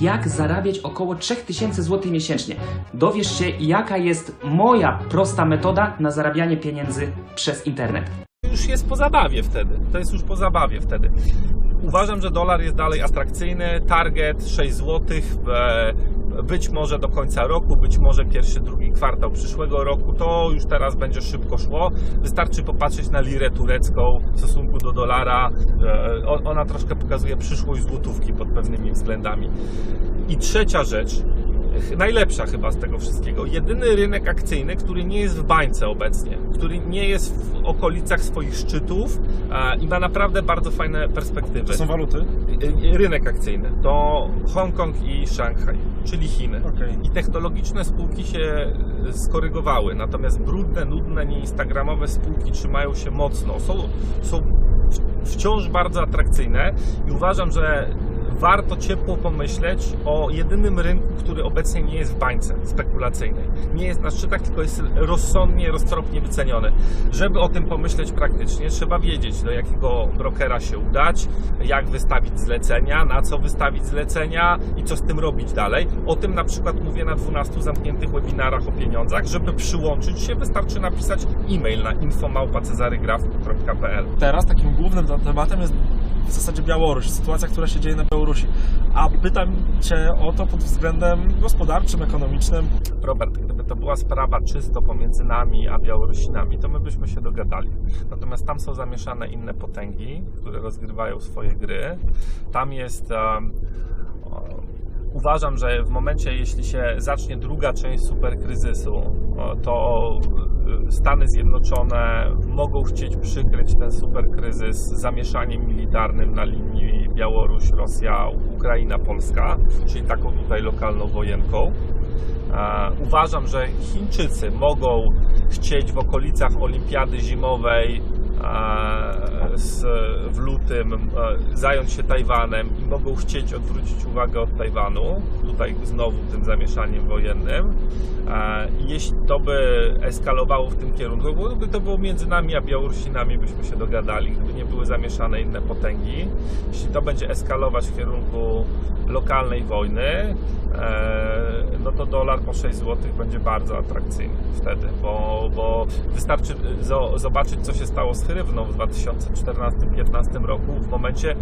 jak zarabiać około 3000 zł miesięcznie. Dowiesz się, jaka jest moja prosta metoda na zarabianie pieniędzy przez internet. już jest po zabawie wtedy. To jest już po zabawie wtedy. Uważam, że dolar jest dalej atrakcyjny. Target 6 zł. Być może do końca roku, być może pierwszy, drugi kwartał przyszłego roku. To już teraz będzie szybko szło. Wystarczy popatrzeć na lirę turecką w stosunku do dolara. E, Ona troszkę pokazuje przyszłość złotówki pod pewnymi względami. I trzecia rzecz, najlepsza chyba z tego wszystkiego. Jedyny rynek akcyjny, który nie jest w bańce obecnie, który nie jest w okolicach swoich szczytów i ma naprawdę bardzo fajne perspektywy. To są waluty? Y, Rynek akcyjny to Hongkong i Szanghaj, czyli Chiny. Okej. I technologiczne spółki się y, skorygowały, natomiast brudne, nudne, nieinstagramowe spółki trzymają się mocno. Są, są wciąż bardzo atrakcyjne i uważam, że warto ciepło pomyśleć o jedynym rynku, który obecnie nie jest w bańce spekulacyjnej. Nie jest na szczytach, tylko jest rozsądnie, roztropnie wyceniony. Żeby o tym pomyśleć praktycznie, trzeba wiedzieć, do jakiego brokera się udać, jak wystawić zlecenia, na co wystawić zlecenia i co z tym robić dalej. O tym na przykład mówię na 12 zamkniętych webinarach o pieniądzach. Żeby przyłączyć się, wystarczy napisać e-mail na infomałpacezarygraf.pl. Teraz takim głównym te- tematem jest w zasadzie Białoruś, sytuacja, która się dzieje na Białorusi. A pytam Cię o to pod względem gospodarczym, ekonomicznym. Robert, gdyby to była sprawa czysto pomiędzy nami a Białorusinami, to my byśmy się dogadali. Natomiast tam są zamieszane inne potęgi, które rozgrywają swoje gry. Tam jest. o, Uważam, że w momencie, jeśli się zacznie druga część superkryzysu, to Stany Zjednoczone mogą chcieć przykryć ten superkryzys zamieszaniem militarnym na linii Białoruś, Rosja, Ukraina, Polska, czyli taką tutaj lokalną wojenką. E, Uważam, że Chińczycy mogą chcieć w okolicach Olimpiady Zimowej z, w lutym e, zająć się Tajwanem i mogą chcieć odwrócić uwagę od Tajwanu, tutaj znowu tym zamieszaniem wojennym. E, I jeśli to by eskalowało w tym kierunku, gdyby to było między nami a Białorusinami, byśmy się dogadali, gdyby nie były zamieszane inne potęgi. Jeśli to będzie eskalować w kierunku lokalnej wojny, e, no to dolar po 6 zł będzie bardzo atrakcyjny wtedy, bo, bo wystarczy zo- zobaczyć, co się stało z hrywną w 2014-2015 roku w momencie